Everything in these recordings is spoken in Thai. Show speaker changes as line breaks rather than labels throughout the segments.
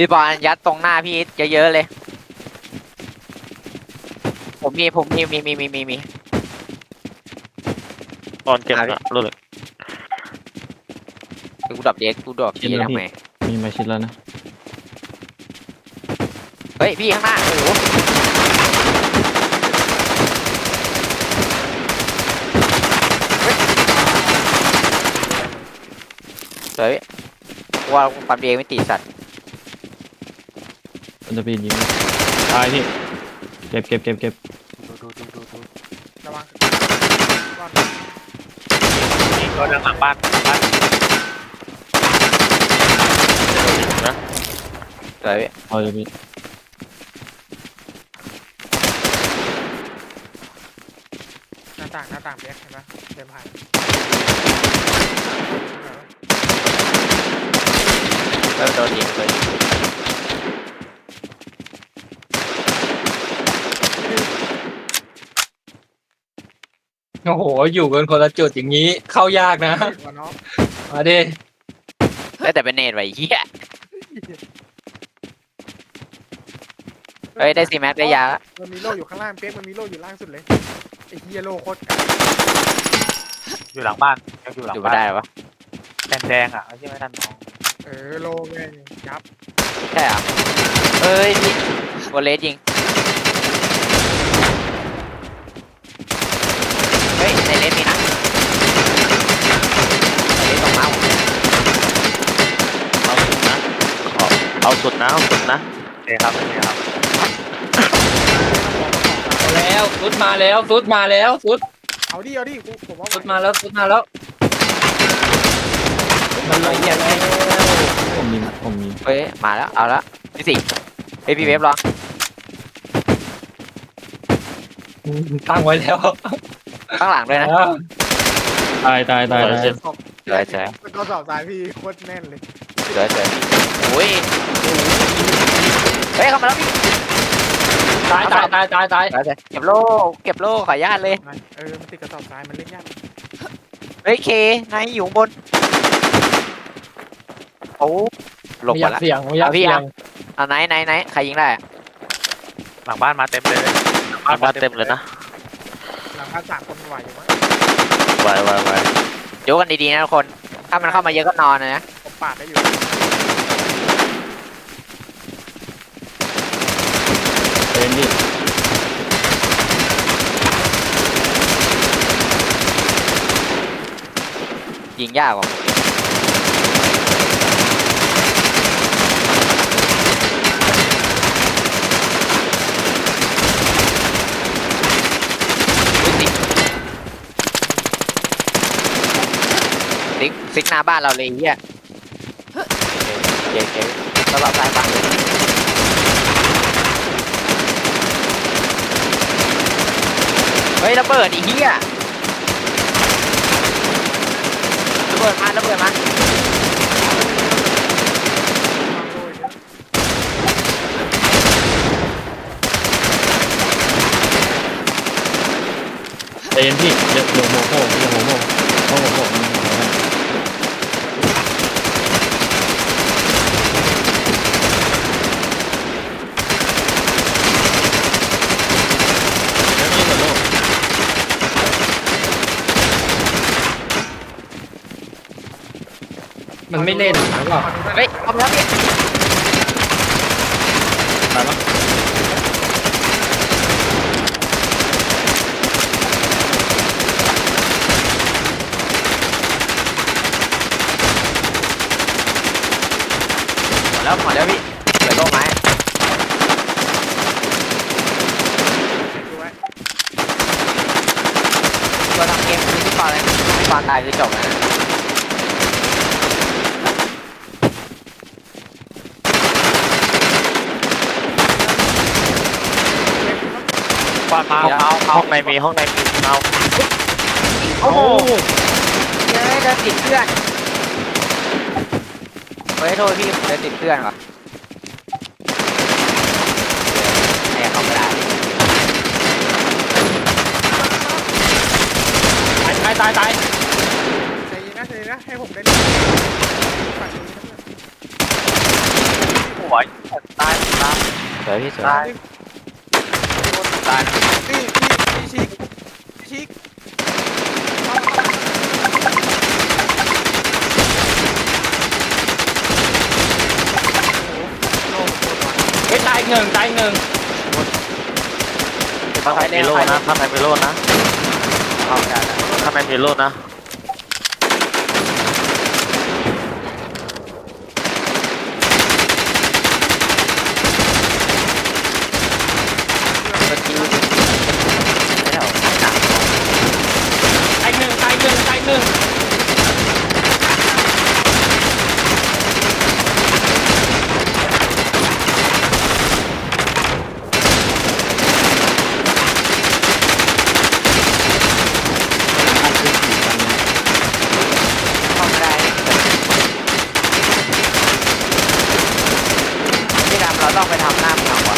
พี่บอลยัดตรงหน้าพี่เยอะๆเลย ผมมีผมมีมีมีมีมีมี
ตอนเจ็บนะรู้เลย
กูดรอปเด็กกูดรอป
ชิ
พี่
นแล้ว
ทำไม
พี่มีมาชิดแล้วนะ
เฮ้ยพี่ข้างหน้าโอ้โหเฮ้ยกูว่ากูปั๊มเองไม่ตีสัตว์
มันจะปีนยิงตายพี่เก็บเก็บเก็บเก็บ
ดูดูดูดูดู
ระวังก่อน
นี่ก็ดังหลังบ้านหลังบ้านนะ
เฮ้ย
เอาเลยพี่
หน้าต่างหน้าต่างเบ็กเห็นปะเดินผ่าน
เริ่มโดนยิงเลย
โอ้โห อยู่กันคนละจุดอย่างนี้ เข้ายากนะ
เห็นวะน้อง
มาดิ
เฮ้ยแต่เป็นเนตไว้เหี้ยเฮ้ยได้ซีแม็กได้ยาละ
มันมีโล่อยู่ข้างล่างเป๊กมันมีโล่อยู่ล่างสุดเลยไอ้เฮียโล่โคตรไกล
อยู่หลังบ้านยังอยู่หลัง
อยู่ไม่
บ้าน
ได้หรอวะ
แดงแดงๆอะไม่ใช่ไหมท่านน้อง
เออโล่แม่งยับ
ใช่เหรอเอ้ยพี่โอเลสยิงเฮ้ยในเลสมีนะในเลสตรงมาผม
เอาสุดนะขอ เอาสุดนะเอาสุดนะโอเคครับโอเคครับ
มาแล้วซุดมาแล้วซุดมาแล้วซุด
เอาดิเอาดิกูผมว่า
ซุดมาแล้วซุดมาแล้วมันละเอียดแล้ว
ผมมีผมมี
เฮ้ยมาแล้วเอาละพี่สี่เฮ้ยพี่เวฟรอ
ตั้งไว้แล้ว
ข้างหลังด้วยนะ
ตายตายตายตาย
เจอเจอ
มันก็สอบสายพี่โคตรแน่นเลย
เจอเจอโอ้ยเฮ้ยเข้ามาแล้วพี่
ตายตายตายตายตาย
เจอเจอเก็บโล่เก็บโล่ขออนุญาตเลย
เออ มันติดกระสอบทราย มันเล่นยาก
เฮ้ยเคนายอยู่ข้างบนโอ้หลบ
ไม่อ
หม
ยา
ด
ก
ละ
เสี่ยงไม่อยาก
เอาพี่
เสี่ย
เอา
ง
เอาไหนไหนไหนใครยิงได้อะ
หลังบ้านมาเต็มเลยหลังบ้านเต็มเลยนะ
หลังคาสามคนไหวอยู่มั้ง
ไวไวไว
ยกกันดีๆนะทุกคน ถ้ามันเข้ามาเยอะก็นอนนะ
ผม ปาดได้อยู่
เป็นดิ
ยิงยากกว่าผมอีกอุ๊ยติ๊กติ๊กหน้าบ้านเราเลยไอ้เฮีย เจ๊เจ๊ตลอดสายฟังเฮ้ยระเบิดอีเหี้ยระเบิดมาระเบิดมา
เอะ
ใจเย็นพี่เดี๋ยวเดี๋ยวหัวโหวโผล่เพราะหัวโผล่มันหัวโผล่
แล้วนี่เหมือนโลก
มันไม่เล่นหรือเปล่า
เฮ้ยเอาไปแล้วพี่
ตายปะ
หมดแล้วหมดแล้วพี่เหลือโล่ไม้
ดูไว้
ตัวทำเกมคือที่ปอนเลยที่ปอนตายคือจบนะ
บ้านมาเอาห้องในมีห้องในมีเอา
โอ้โหเฮ้ยเดินติดเพื่อนเฮ้ยโทษพี่เดินติดเพื่อนว่ะแอบเข้าไม่ได้
ตายตายตาย
ใจเย็นนะใจเย็นนะให้ผมได้เล่นฝั่งนี้นะเพื่อน
หัวอยตายตาย
สวยพี่สวย
ตาย ตาย
นี่นี่ชิกชิก
เฮ้ยตายหนึ่งตายหนึ่ง
ถ้างในมีโลนะถ้างในมีโลนะเข้างในมีโลนะ
เมื่อกี้ไม่ได้เอาหนัก
ตายหนึ่งตายหนึ่งตายหนึ่ง
เข้าไม่ได้พี่ดำเราต้องไปทำหน้าเมืองว่ะ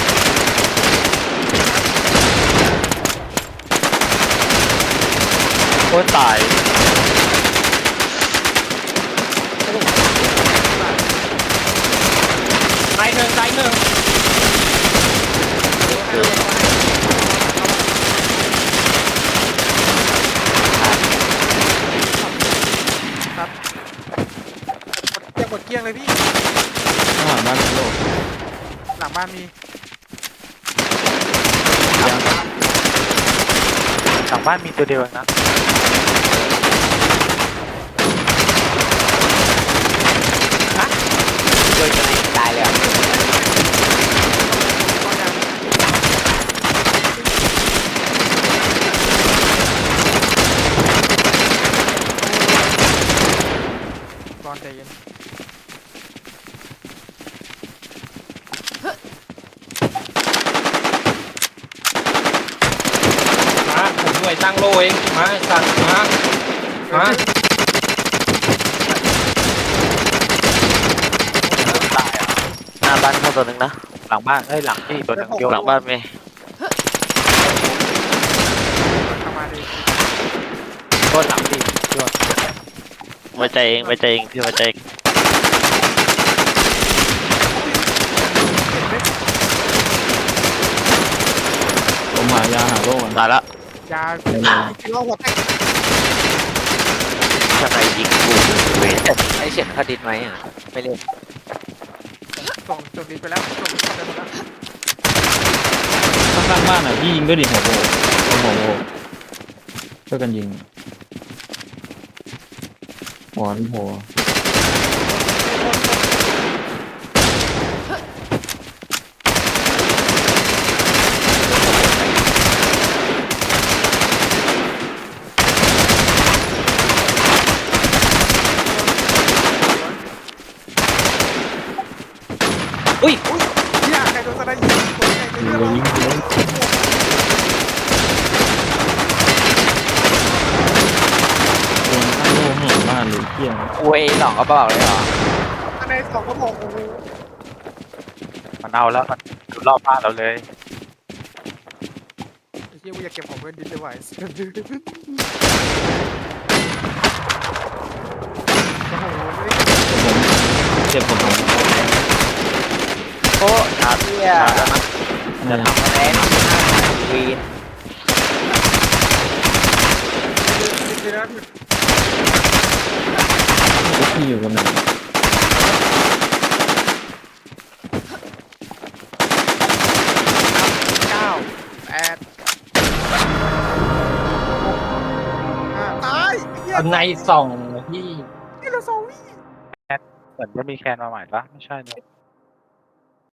้
ยตาย
ตายหนึ่งตายหนึ่ง
เกลี้ยงหมดเกลี้ยงเลยพี่
ข้างหลังบ้านโลก
หลังบ้านมี
หลังบ้านมีตัวเดียวเองนะ
โดยจะไหนตายเลยอะ
ก่ อนใจเย็น
มาผมหน่วยตั้งโลเองมาไอ้สัตว์มามา
ตายอะหน้าบ้านเข้าตัวหนึ่งนะ หลังบ้านเอ้ยหลังที่ตัวหนึ่งเดียวหลังบ้านมี
เข้ามาดิ
โทษหลังที่ ไว้ใจเองไว้ใจเองพี่ไว้ใจเอง
ผมหายาหาโลก
ตายละ
ยา
ในเมือง
กินเหล้าหัวแตก
ข้างในยิงกูเวท
ไอเฉียนเขาดิดไหมอะไม่เล่น
ส่งจดดีไปแล้วส่งเข้าไปหมดแล้ว
ข้างๆบ้านอะพี่ยิงด้วยดิหัวโบหัวโบช่วยกันยิง หัวนี่หัว
อุ้ย
พี่อะใครโดนสไลด์ยิงตัวใหญ่ใน
ยิง
เรื่อง
เลยยิงเลยโดน ข้างโลกข้างหลังบ้านเลยเที่ยง
เวยหลอกก็บอกเลยเหรอ
อันในสองก็บอกโอ้โห
มันเอาแล้วมันดูรอบบ้านเราเลย
ไอ้เหี้ยกูอยากเก็บของเพื่อนดิสเลยว่ะไอ้สัสโอ้โหไม่ได้
ผมเจ็บผมผม
โอ้อาเบีย
นั่นแหละ
ทำอะไรวีน
เดี๋ยวนะ
ที่อยู่กันไหน
เก้าแปดห้าตายไอ้เหี้ย
เอาในส่องพี่
นี่เราสองวิ
เหมือนจะมีแคนมาใหม่ปะไม่ใช่เนอะ